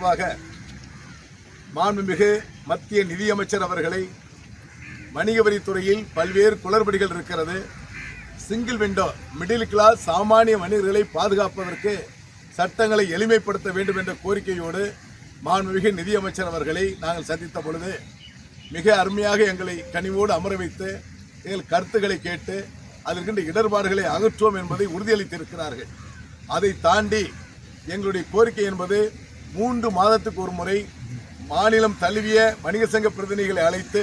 சிறப்பாக மாண்புமிகு மத்திய நிதியமைச்சர் அவர்களை வணிக வரித்துறையில் பல்வேறு குளறுபடிகள் இருக்கிறது. சிங்கிள் விண்டோ மிடில் கிளாஸ் சாமானிய வணிகர்களை பாதுகாப்பதற்கு சட்டங்களை எளிமைப்படுத்த வேண்டும் என்ற கோரிக்கையோடு மாண்புமிகு நிதியமைச்சர் அவர்களை நாங்கள் சந்தித்த பொழுது மிக அருமையாக எங்களை கனிவோடு அமர வைத்து எங்கள் கருத்துக்களை கேட்டு அதற்கின்ற இடர்பாடுகளை அகற்றுவோம் என்பதை உறுதியளித்திருக்கிறார்கள். அதை தாண்டி எங்களுடைய கோரிக்கை என்பது மூன்று மாதத்துக்கு ஒரு முறை மாநிலம் தழுவிய வணிக சங்க பிரதிநிதிகளை அழைத்து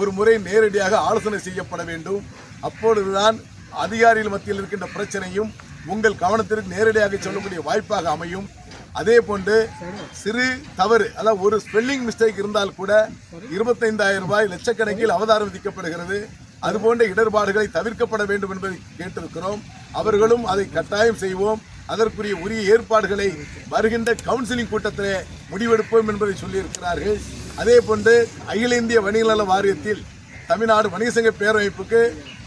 ஒரு முறை நேரடியாக ஆலோசனை செய்யப்பட வேண்டும். அப்பொழுதுதான் அதிகாரிகள் மத்தியில் இருக்கின்ற பிரச்சனையும் உங்கள் கவனத்திற்கு நேரடியாக சொல்லக்கூடிய வாய்ப்பாக அமையும். அதே போன்று சிறு தவறு அதாவது ஒரு ஸ்பெல்லிங் மிஸ்டேக் இருந்தால் கூட இருபத்தைந்தாயிரம் ரூபாய் லட்சக்கணக்கில் அவதாரம் விதிக்கப்படுகிறது. அதுபோன்ற இடர்பாடுகளை தவிர்க்கப்பட வேண்டும் என்பதை கேட்டிருக்கிறோம். அவர்களும் அதை கட்டாயம் செய்வோம். அதற்குரிய உரிய ஏற்பாடுகளை வருகின்ற கவுன்சிலிங் கூட்டத்திலே முடிவெடுப்போம் என்பதை சொல்லியிருக்கிறார்கள். அதே போன்று அகில இந்திய வணிக நல வாரியத்தில் தமிழ்நாடு வணிக சங்க பேரமைப்புக்கு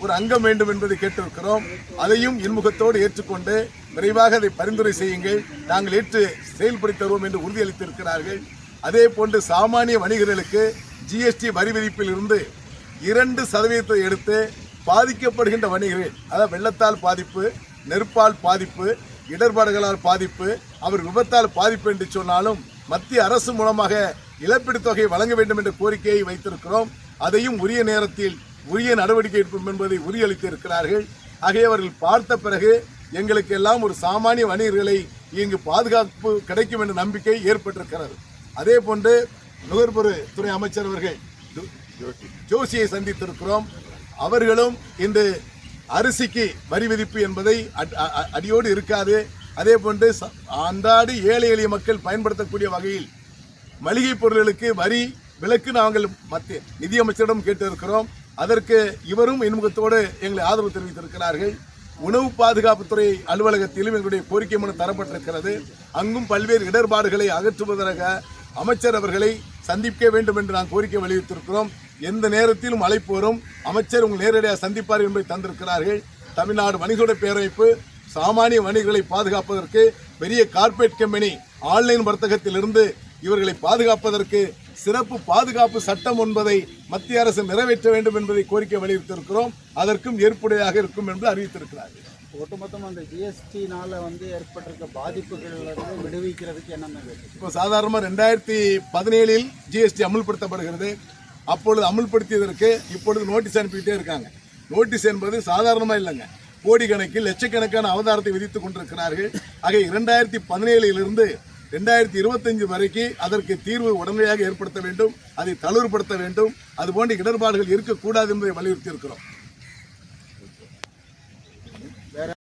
ஒரு அங்கம் வேண்டும் என்பதை கேட்டிருக்கிறோம். அதையும் இன்முகத்தோடு ஏற்றுக்கொண்டு விரைவாக அதை பரிந்துரை செய்யுங்கள். நாங்கள் ஏற்று செயல்படுத்தி தருவோம் என்று உறுதியளித்திருக்கிறார்கள். அதே போன்று சாமானிய வணிகர்களுக்கு ஜிஎஸ்டி வரி விதிப்பில் இருந்து இரண்டு சதவீதத்தை எடுத்து பாதிக்கப்படுகின்ற வணிகர்கள் அதாவது வெள்ளத்தால் பாதிப்பு நெருப்பால் பாதிப்பு இடர்பாடுகளால் பாதிப்பு அவர் விபத்தால் பாதிப்பு என்று சொன்னாலும் மத்திய அரசு மூலமாக இழப்பீடு தொகை வழங்க வேண்டும் என்ற கோரிக்கையை வைத்திருக்கிறோம். அதையும் உரிய நேரத்தில் உரிய நடவடிக்கை எடுப்போம் என்பதை உறுதியளித்திருக்கிறார்கள். இருக்கிறார்கள் பார்த்த பிறகு எங்களுக்கு எல்லாம் ஒரு சாமானிய வணிகர்களை இங்கு பாதுகாப்பு கிடைக்கும் என்ற நம்பிக்கை ஏற்பட்டிருக்கிறது. அதே போன்று நுகர்பொரு துறை அமைச்சர் அவர்கள் ஜோஷியை சந்தித்திருக்கிறோம். அவர்களும் இன்று அரிசிக்கு வரி விதிப்பு என்பதை அட்- அடியோடு இருக்காது. அதே போன்று ச- அன்றாடு ஏழை எளிய மக்கள் பயன்படுத்தக்கூடிய வகையில் மளிகை பொருட்களுக்கு வரி விலக்கு நாங்கள் மத்திய நிதியமைச்சரிடம் கேட்டிருக்கிறோம். அதற்கு இவரும் இன்முகத்தோடு எங்களை ஆதரவு தெரிவித்திருக்கிறார்கள். உணவு பாதுகாப்புத்துறை அலுவலகத்திலும் எங்களுடைய கோரிக்கை மனு தரப்பட்டிருக்கிறது. அங்கும் பல்வேறு இடர்பாடுகளை அகற்றுவதற்காக அமைச்சர் அவர்களை சந்திக்க வேண்டும் என்று நான் கோரிக்கை வலியுறுத்தியிருக்கிறோம். எந்த நேரத்திலும் அழைப்பு வரும். அமைச்சர் உங்கள் நேரடியாக சந்திப்பார் என்பதை தந்திருக்கிறார்கள். தமிழ்நாடு வணிகோட பேரமைப்பு சாமானிய வணிகர்களை பாதுகாப்பதற்கு பெரிய கார்ப்பரேட் கம்பெனி ஆன்லைன் வர்த்தகத்திலிருந்து இவர்களை பாதுகாப்பதற்கு சிறப்பு பாதுகாப்பு சட்டம் என்பதை மத்திய அரசு நிறைவேற்ற வேண்டும் என்பதை கோரிக்கை வலியுறுத்தியிருக்கிறோம். அதற்கும் ஏற்புடையாக இருக்கும் என்று அறிவித்திருக்கிறார்கள். ஒட்டுமொத்தமாக அந்த ஜிஎஸ்டினால வந்து ஏற்பட்டிருக்க பாதிப்புகள்ல இருந்து விடுவிக்கிறதுக்கு என்னென்ன இப்போ சாதாரணமாக ரெண்டாயிரத்தி பதினேழில் ஜிஎஸ்டி அமுல்படுத்தப்படுகிறது. அப்பொழுது அமுல்படுத்தியதற்கு இப்பொழுது நோட்டீஸ் அனுப்பிக்கிட்டே இருக்காங்க. நோட்டீஸ் என்பது சாதாரணமாக இல்லைங்க. கோடிக்கணக்கில் லட்சக்கணக்கான அவதாரத்தை விதித்துக் கொண்டிருக்கிறார்கள். ஆக இரண்டாயிரத்தி பதினேழிலிருந்து ரெண்டாயிரத்தி இருபத்தஞ்சு வரைக்கும் அதற்கு தீர்வு உடனடியாக ஏற்படுத்த வேண்டும். அதை தளர்வுபடுத்த வேண்டும். அதுபோன்ற இடர்பாடுகள் இருக்கக்கூடாது என்பதை வலியுறுத்தி இருக்கிறோம்